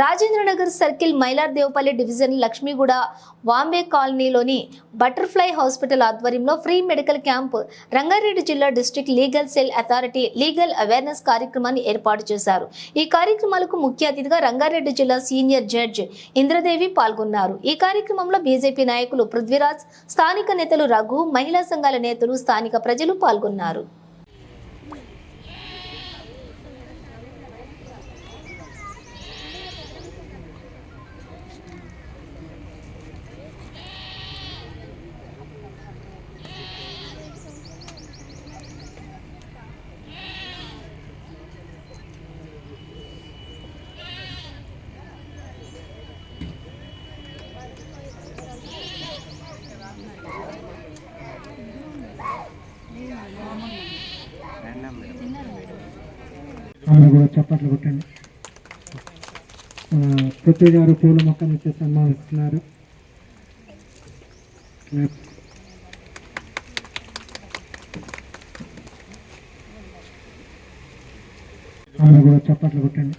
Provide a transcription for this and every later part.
Rajendranagar circle Mylar Devpally division Lakshmiguda Vambay కాలనీలోని butterfly hospital ఆధ్వర్యంలో free medical camp Rangareddy జిల్లా district legal cell authority legal awareness కార్యక్రమాన్ని ఏర్పాటు చేశారు. ఈ కార్యక్రమాలకు ముఖ్య అతిథిగా రంగారెడ్డి జిల్లా సీనియర్ జడ్జ్ ఇంద్రదేవి పాల్గొన్నారు. ఈ కార్యక్రమంలో బీజేపీ నాయకులు పృథ్వీరాజ్ స్థానిక నేతలు రఘు మహిళా సంఘాల నేతలు స్థానిక ప్రజలు పాల్గొన్నారు. ఆమె కూడా చప్పట్లు కొట్టండి పృథ్వీ గారు పూల మొక్కను ఇచ్చి సన్మానిస్తున్నారు. ఆమె కూడా చప్పట్లు కొట్టండి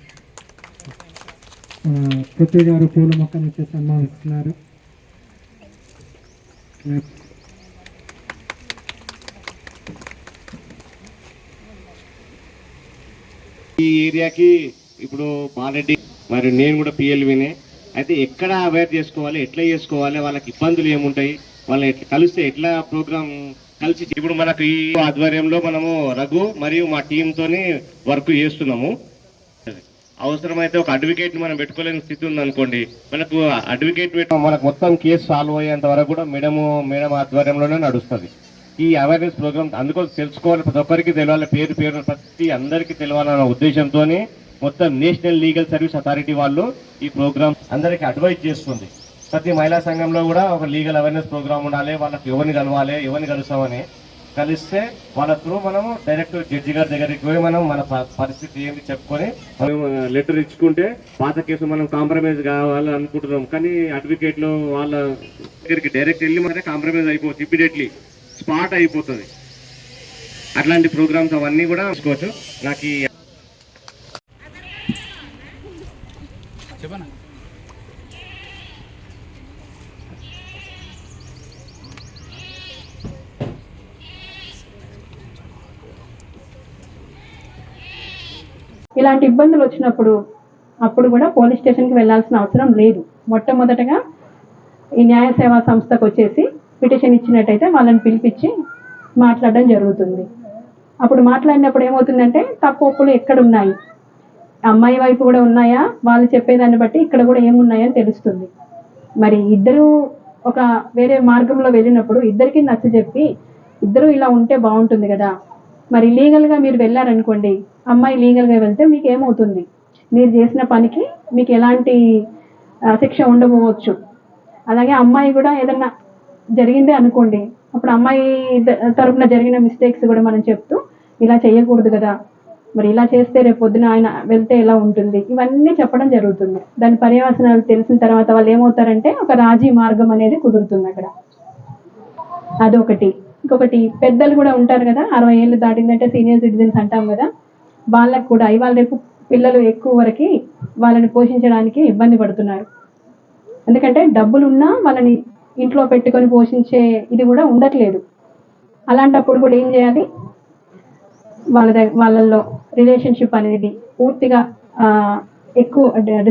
పృథ్వీ గారు పూల మొక్కను ఇచ్చి సన్మానిస్తున్నారు. ఈ ఏరియాకి ఇప్పుడు మారెడ్డి మరి నేను కూడా పిఎల్వినే అయితే ఎక్కడ అవేర్ చేసుకోవాలి ఎట్లా చేసుకోవాలి వాళ్ళకి ఇబ్బందులు ఏముంటాయి వాళ్ళని ఎట్లా కలిస్తే ఎట్లా ప్రోగ్రామ్ కలిసి ఇప్పుడు మనకు ఈ ఆధ్వర్యంలో మనము రఘు మరియు మా టీంతోని వర్క్ చేస్తున్నాము. అవసరమైతే ఒక అడ్వకేట్ మనం పెట్టుకోలేని స్థితి ఉంది అనుకోండి మనకు అడ్వకేట్ పెట్టడం మనకు మొత్తం కేసు సాల్వ్ అయ్యేంత వరకు కూడా మేడము మేడం ఆధ్వర్యంలోనే నడుస్తుంది. ఈ అవేర్నెస్ ప్రోగ్రామ్ అందుకోసం తెలుసుకోవాలి. ప్రతి ఒక్కరికి తెలియాలి. పేరు పేరు ప్రతి అందరికీ తెలియాలన్న ఉద్దేశంతో మొత్తం నేషనల్ లీగల్ సర్వీస్ అథారిటీ వాళ్ళు ఈ ప్రోగ్రామ్ అందరికీ అడ్వైజ్ చేస్తుంది. ప్రతి మహిళా సంఘంలో కూడా ఒక లీగల్ అవేర్నెస్ ప్రోగ్రామ్ ఉండాలి. వాళ్ళకి ఎవరిని కలవాలి ఎవరిని కలుస్తామని కలిస్తే వాళ్ళ త్రూ మనము డైరెక్ట్ జడ్జి గారి దగ్గరికి పోయి మనం మన పరిస్థితి ఏంటి చెప్పుకొని మనం లెటర్ ఇచ్చుకుంటే పాత కేసు మనం కాంప్రమైజ్ కావాలని అనుకుంటున్నాం. కానీ అడ్వకేట్లు వాళ్ళ దగ్గరికి డైరెక్ట్ వెళ్ళి మనమే కాంప్రమైజ్ అయిపోవచ్చు ఇమ్మీడియట్లీ స్పాట్ అయిపోతుంది. అట్లాంటి ప్రోగ్రామ్స్ అవన్నీ కూడా చూసుకోవచ్చు నాకు ఈ ఇలాంటి ఇబ్బందులు వచ్చినప్పుడు అప్పుడు కూడా పోలీస్ స్టేషన్కి వెళ్ళాల్సిన అవసరం లేదు. మొట్టమొదటగా ఈ న్యాయ సేవా సంస్థకు వచ్చేసి పిటిషన్ ఇచ్చినట్టయితే వాళ్ళని పిలిపించి మాట్లాడడం జరుగుతుంది. అప్పుడు మాట్లాడినప్పుడు ఏమవుతుందంటే తప్పు ఒప్పులు ఎక్కడ ఉన్నాయి అమ్మాయి వైపు కూడా ఉన్నాయా? వాళ్ళు చెప్పేదాన్ని బట్టి ఇక్కడ కూడా ఏమున్నాయని తెలుస్తుంది. మరి ఇద్దరు ఒక వేరే మార్గంలో వెళ్ళినప్పుడు ఇద్దరికి నచ్చ చెప్పి ఇద్దరు ఇలా ఉంటే బాగుంటుంది కదా. మరి లీగల్గా మీరు వెళ్ళారనుకోండి అమ్మాయి లీగల్గా వెళ్తే మీకు ఏమవుతుంది? మీరు చేసిన పనికి మీకు ఎలాంటి శిక్ష ఉండబోవచ్చు. అలాగే అమ్మాయి కూడా ఏదన్నా జరిగిందే అనుకోండి. అప్పుడు అమ్మాయి తరపున జరిగిన మిస్టేక్స్ కూడా మనం చెప్తూ ఇలా చేయకూడదు కదా. మరి ఇలా చేస్తే రేపు పొద్దున ఆయన వెళ్తే ఎలా ఉంటుంది? ఇవన్నీ చెప్పడం జరుగుతుంది. దాని పర్యవసనాలు తెలిసిన తర్వాత వాళ్ళు ఏమవుతారంటే ఒక రాజీ మార్గం అనేది కుదురుతుంది అక్కడ. అదొకటి. ఇంకొకటి పెద్దలు కూడా ఉంటారు కదా అరవై ఏళ్ళు దాటిందంటే సీనియర్ సిటిజన్స్ అంటాం కదా వాళ్ళకు కూడా ఇవాళ రేపు పిల్లలు ఎక్కువ వరకు వాళ్ళని పోషించడానికి ఇబ్బంది పడుతున్నారు. ఎందుకంటే డబ్బులు ఉన్నా వాళ్ళని ఇంట్లో పెట్టుకొని పోషించే ఇది కూడా ఉండట్లేదు. అలాంటప్పుడు కూడా ఏం చేయాలి? వాళ్ళ దగ్గర వాళ్ళల్లో రిలేషన్షిప్ అనేది పూర్తిగా ఆ, ఎక్కువ